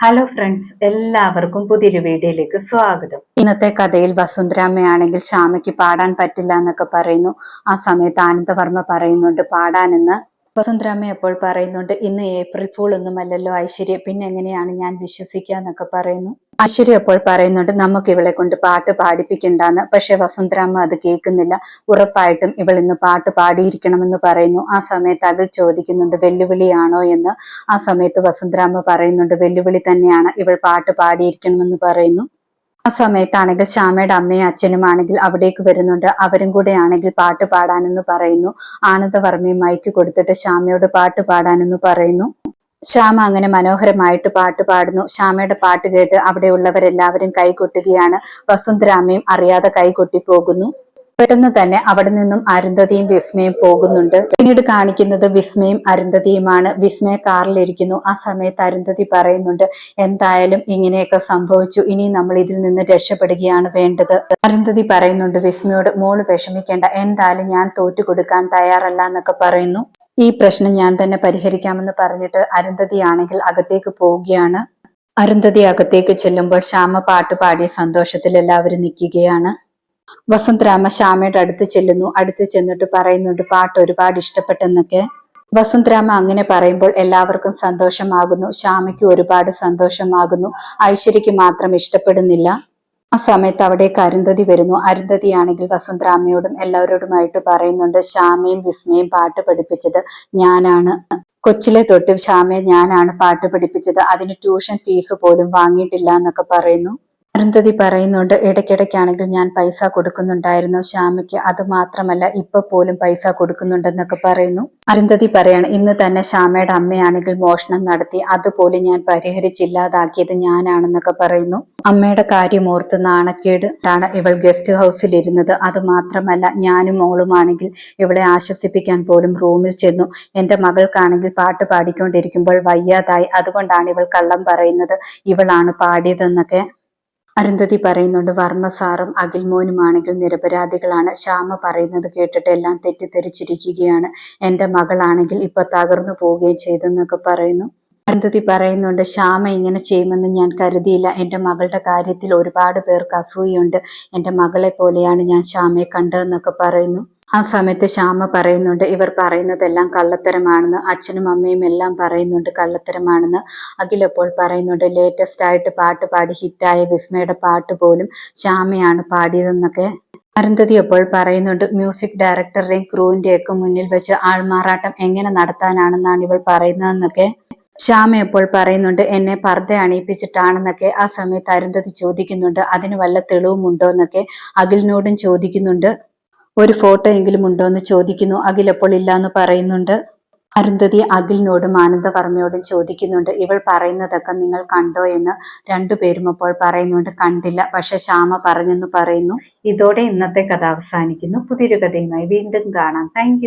Hello friends എല്ലാവർക്കും പുതിയൊരു വീഡിയോയിലേക്ക് സ്വാഗതം. ഇന്നത്തെ കഥയിൽ വസുന്ധരാമ്മയാണെങ്കിൽ ശ്യാമയ്ക്ക് പാടാൻ പറ്റില്ല എന്നൊക്കെ പറയുന്നു. ആ സമയത്ത് ആനന്ദവർമ്മ പറയുന്നുണ്ട് പാടാനെന്ന്. വസുന്ധരാമ്മ എപ്പോൾ പറയുന്നുണ്ട് ഇന്ന് ഏപ്രിൽ ഫൂൾ ഒന്നുമല്ലല്ലോ ഐശ്വര്യ പിന്നെ എങ്ങനെയാണ് ഞാൻ വിശ്വസിക്കുക എന്നൊക്കെ പറയുന്നു. ഐശ്വര്യ അപ്പോൾ പറയുന്നുണ്ട് നമുക്ക് ഇവളെ കൊണ്ട് പാട്ട് പാടിപ്പിക്കണ്ടെന്ന്. പക്ഷെ വസുന്ധരാമ്മ അത് കേൾക്കുന്നില്ല. ഉറപ്പായിട്ടും ഇവൾ ഇന്ന് പാട്ട് പാടിയിരിക്കണമെന്ന് പറയുന്നു. ആ സമയത്ത് അകൾ ചോദിക്കുന്നുണ്ട് വെല്ലുവിളിയാണോ എന്ന്? ആ സമയത്ത് വസുന്ധരാമ്മ പറയുന്നുണ്ട് വെല്ലുവിളി തന്നെയാണ്. ഇവൾ പാട്ട് പാടിയിരിക്കണമെന്ന് പറയുന്നു. ആ സമയത്താണെങ്കിൽ ശ്യാമയുടെ അമ്മയും അച്ഛനും ആണെങ്കിൽ അവിടേക്ക് വരുന്നുണ്ട്. അവരും കൂടെ ആണെങ്കിൽ പാട്ട് പാടാനെന്ന് പറയുന്നു. ആനന്ദവർമ്മയും മൈക്ക് കൊടുത്തിട്ട് ശ്യാമയോട് പാട്ട് പാടാനെന്ന് പറയുന്നു. ശ്യാമ അങ്ങനെ മനോഹരമായിട്ട് പാട്ട് പാടുന്നു. ശ്യാമയുടെ പാട്ട് കേട്ട് അവിടെയുള്ളവരെല്ലാവരും കൈകൊട്ടുകയാണ്. വസുന്ധരാമയും അറിയാതെ കൈകൊട്ടി പോകുന്നു പെട്ടെന്ന് തന്നെ അവിടെ നിന്നും അരുന്ധതിയും വിസ്മയും പോകുന്നുണ്ട്. പിന്നീട് കാണിക്കുന്നത് വിസ്മയും അരുന്ധതിയുമാണ്. വിസ്മയ കാറിലിരിക്കുന്നു. ആ സമയത്ത് അരുന്ധതി പറയുന്നുണ്ട് എന്തായാലും ഇങ്ങനെയൊക്കെ സംഭവിച്ചു. ഇനി നമ്മൾ ഇതിൽ നിന്ന് രക്ഷപ്പെടുകയാണ് വേണ്ടത്. അരുന്ധതി പറയുന്നുണ്ട് വിസ്മയോട് മോൾ വിഷമിക്കേണ്ട. എന്തായാലും ഞാൻ തോറ്റു കൊടുക്കാൻ തയ്യാറല്ല എന്നൊക്കെ പറയുന്നു. ഈ പ്രശ്നം ഞാൻ തന്നെ പരിഹരിക്കാമെന്ന് പറഞ്ഞിട്ട് അരുന്ധതി ആണെങ്കിൽ അകത്തേക്ക് പോവുകയാണ്. അരുന്ധതി അകത്തേക്ക് ചെല്ലുമ്പോൾ ശ്യാമ പാട്ട് പാടിയ സന്തോഷത്തിൽ എല്ലാവരും നിൽക്കുകയാണ്. വസന്തരാമ ശ്യാമയുടെ അടുത്ത് ചെല്ലുന്നു. അടുത്ത് ചെന്നിട്ട് പറയുന്നുണ്ട് പാട്ട് ഒരുപാട് ഇഷ്ടപ്പെട്ടെന്നൊക്കെ. വസന്തരാമ അങ്ങനെ പറയുമ്പോൾ എല്ലാവർക്കും സന്തോഷമാകുന്നു. ശ്യാമയ്ക്ക് ഒരുപാട് സന്തോഷമാകുന്നു. ഐശ്വര്യക്ക് മാത്രം ഇഷ്ടപ്പെടുന്നില്ല. ആ സമയത്ത് അവിടേക്ക് അരുന്ധതി വരുന്നു. അരുന്ധതിയാണെങ്കിൽ വസുന്ധരാമയോടും എല്ലാവരോടുമായിട്ട് പറയുന്നുണ്ട് ശ്യാമയും വിസ്മയും പാട്ട് പഠിപ്പിച്ചത് ഞാനാണ്. കൊച്ചിലെ തൊട്ട് ശ്യാമയെ ഞാനാണ് പാട്ട് പഠിപ്പിച്ചത്. അതിന് ട്യൂഷൻ ഫീസ് പോലും വാങ്ങിയിട്ടില്ല എന്നൊക്കെ പറയുന്നു. അരുന്ധതി പറയുന്നുണ്ട് ഇടയ്ക്കിടയ്ക്കാണെങ്കിൽ ഞാൻ പൈസ കൊടുക്കുന്നുണ്ടായിരുന്നു ശ്യാമയ്ക്ക് അത് മാത്രമല്ല ഇപ്പൊ പോലും പൈസ കൊടുക്കുന്നുണ്ടെന്നൊക്കെ പറയുന്നു. അരുന്ധതി പറയാണ് ഇന്ന് തന്നെ ശ്യാമയുടെ അമ്മയാണെങ്കിൽ മോഷണം നടത്തി. അതുപോലും ഞാൻ പരിഹരിച്ചില്ലാതാക്കിയത് ഞാനാണെന്നൊക്കെ പറയുന്നു. അമ്മയുടെ കാര്യം ഓർത്ത് നാണക്കേട് ആണ് ഇവൾ ഗസ്റ്റ് ഹൗസിൽ ഇരുന്നത് അത് മാത്രമല്ല ഞാനും മോളുമാണെങ്കിൽ ഇവളെ ആശ്വസിപ്പിക്കാൻ പോലും റൂമിൽ ചെന്നു. എന്റെ മകൾക്കാണെങ്കിൽ പാട്ട് പാടിക്കൊണ്ടിരിക്കുമ്പോൾ വയ്യാതായി. അതുകൊണ്ടാണ് ഇവൾ കള്ളം പറയുന്നത്. ഇവളാണ് പാടിയതെന്നൊക്കെ അരുന്ധതി പറയുന്നുണ്ട് വർമ്മ സാറും അഖിൽമോനുമാണെങ്കിൽ നിരപരാധികളാണ്. ശ്യാമ പറയുന്നത് കേട്ടിട്ട് എല്ലാം തെറ്റിദ്ധരിച്ചിരിക്കുകയാണ്. എന്റെ മകളാണെങ്കിൽ ഇപ്പൊ തകർന്നു പോവുകയും ചെയ്തെന്നൊക്കെ പറയുന്നു. അരുന്ധതി പറയുന്നുണ്ട് ശ്യാമ ഇങ്ങനെ ചെയ്യുമെന്ന് ഞാൻ കരുതിയില്ല. എന്റെ മകളുടെ കാര്യത്തിൽ ഒരുപാട് പേർക്ക് അസൂയുണ്ട്. എന്റെ മകളെ പോലെയാണ് ഞാൻ ശ്യാമയെ കണ്ടതെന്നൊക്കെ പറയുന്നു. ആ സമയത്ത് ശ്യാമ പറയുന്നുണ്ട് ഇവർ പറയുന്നതെല്ലാം കള്ളത്തരമാണെന്ന് അച്ഛനും അമ്മയും എല്ലാം പറയുന്നുണ്ട് കള്ളത്തരമാണെന്ന്. അഖിലപ്പോൾ പറയുന്നുണ്ട് ലേറ്റസ്റ്റ് ആയിട്ട് പാട്ട് പാടി ഹിറ്റായ വിസ്മയുടെ പാട്ട് പോലും ശ്യാമയാണ് പാടിയതെന്നൊക്കെ. അരുന്ധതി അപ്പോൾ പറയുന്നുണ്ട് മ്യൂസിക് ഡയറക്ടറുടെയും ക്രൂവിന്റെയൊക്കെ മുന്നിൽ വെച്ച് ആൾമാറാട്ടം എങ്ങനെ നടത്താനാണെന്നാണ് ഇവൾ പറയുന്നതെന്നൊക്കെ. ശ്യാമ എപ്പോൾ പറയുന്നുണ്ട് എന്നെ പർദ്ദ അണിയിപ്പിച്ചിട്ടാണെന്നൊക്കെ ആ സമയത്ത് അരുന്ധതി ചോദിക്കുന്നുണ്ട് അതിന് വല്ല തെളിവുമുണ്ടോ എന്നൊക്കെ അഖിലിനോടും ചോദിക്കുന്നുണ്ട്. ഒരു ഫോട്ടോ എങ്കിലും ഉണ്ടോ എന്ന് ചോദിക്കുന്നു. അഖിൽ അപ്പോൾ ഇല്ല എന്ന് പറയുന്നുണ്ട്. അരുന്ധതി അഖിലിനോടും ആനന്ദവർമ്മയോടും ചോദിക്കുന്നുണ്ട്. ഇവൾ പറയുന്നതൊക്കെ നിങ്ങൾ കണ്ടോ എന്ന് രണ്ടുപേരും അപ്പോൾ പറയുന്നുണ്ട്. കണ്ടില്ല. പക്ഷെ ശ്യാമ പറഞ്ഞെന്ന് പറയുന്നു. ഇതോടെ ഇന്നത്തെ കഥ അവസാനിക്കുന്നു. പുതിയൊരു കഥയുമായി വീണ്ടും കാണാം. താങ്ക്